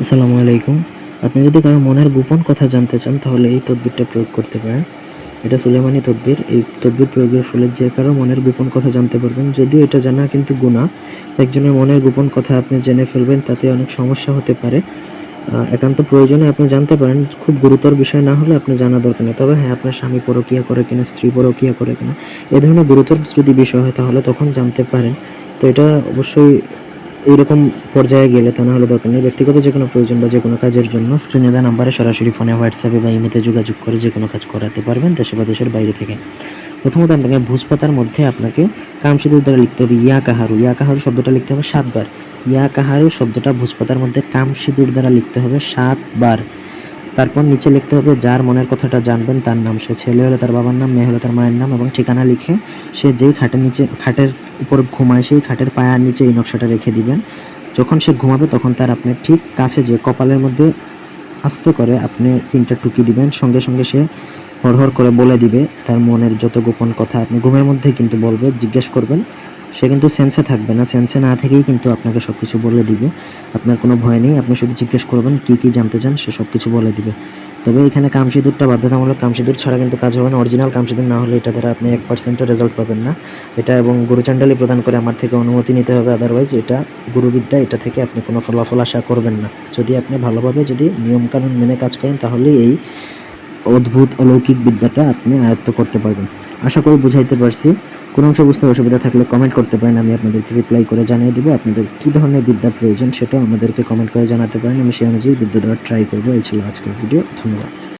আসসালামু আলাইকুম। আপনি যদি কারও মনের গোপন কথা জানতে চান, তাহলে এই তদবিরটা প্রয়োগ করতে পারেন। এটা সুলেমানি তদবির। এই তদবির প্রয়োগের ফলে যে কারও মনের গোপন কথা জানতে পারবেন, যদিও এটা জানা কিন্তু গুণা। একজনের মনের গোপন কথা আপনি জেনে ফেলবেন, তাতে অনেক সমস্যা হতে পারে। একান্ত প্রয়োজনে আপনি জানতে পারেন, খুব গুরুতর বিষয় না হলে আপনি জানা দরকার নেই। তবে হ্যাঁ আপনার স্বামী পরকিয়া করে কিনা, স্ত্রী পরকিয়া করে কিনা, এ ধরনের গুরুতর যদি বিষয় হয়, তাহলে তখন জানতে পারেন। তো এটা অবশ্যই এইরকম পর্যায়ে গেলে তা না হলে দরকার নেই। ব্যক্তিগত যে কোনো প্রয়োজন বা যে কোনো কাজের জন্য স্ক্রিনে দেওয়া নাম্বারে সরাসরি ফোনে হোয়াটসঅ্যাপে বা ইমেতে যোগাযোগ করে যে কোনো কাজ করাতে পারবেন দেশে বা দেশের বাইরে থেকে। প্রথমত আপনাকে ভোজপাতার মধ্যে আপনাকে কামসিদুর দ্বারা লিখতে হবে ইয়া কাহারু ইয়া কাহারু শব্দটা লিখতে হবে সাতবার। ইয়া কাহারু শব্দটা ভোজপাতার মধ্যে কামসিদুর দ্বারা লিখতে হবে সাতবার। তারপর নিচে লিখতে হবে, যার মনের কথাটা জানবেন তার নাম সে ছেলে হলে তার বাবার নাম, মেয়ে হলে তার মায়ের নাম এবং ঠিকানা লিখে সে যেই খাটের নিচে, খাটের উপর ঘুমায় সেই খাটের পায়ার নিচে এই নকশাটা রেখে দিবেন। যখন সে ঘুমাবে তখন তার আপনি ঠিক কাছে যে কপালের মধ্যে আস্তে করে আপনি তিনটা টুকি দিবেন, সঙ্গে সঙ্গে সে হরহর করে বলে দিবে, তার মনের যত গোপন কথা আপনি ঘুমের মধ্যে কিন্তু বলবে, জিজ্ঞেস করবেন। সে কিন্তু সেন্সে থাকবে না। সেন্সে না থেকেই কিন্তু আপনাকে সব কিছু বলে দিবে। আপনার কোনো ভয় নেই। আপনি শুধু জিজ্ঞেস করবেন, কী কী জানতে চান? সে সব কিছু বলে দিবে। তবে এখানে কামসিদুরটা বাধ্যতামূলক কামসিদুর ছাড়া কিন্তু কাজ হবে না। অরিজিনাল কামসিদুর না হলে এটা দ্বারা আপনি এক পার্সেন্টও রেজাল্ট পাবেন না। এটা এবং গুরুচাণ্ডালি প্রদান করে আমার থেকে অনুমতি নিতে হবে। আদারওয়াইজ এটা গুরুবিদ্যা, এটা থেকে আপনি কোনো ফলাফল আশা করবেন না। যদি আপনি ভালোভাবে যদি নিয়মকানুন মেনে কাজ করেন, তাহলে এই অদ্ভুত অলৌকিক বিদ্যাটা আপনি আয়ত্ত করতে পারবেন। আশা করি বুঝাইতে পারছি। কোনো অংশ বুঝতে অসুবিধা থাকলে কমেন্ট করতে পারেন, আমি আপনাদেরকে রিপ্লাই করে জানিয়ে দেবো। আপনাদের কী ধরনের বিদ্যা প্রয়োজন সেটাও আমাদেরকে কমেন্ট করে জানাতে পারেন, আমি সেই অনুযায়ী বিদ্যা দেওয়ার ট্রাই করব। এই ছিল আজকের ভিডিও ধন্যবাদ।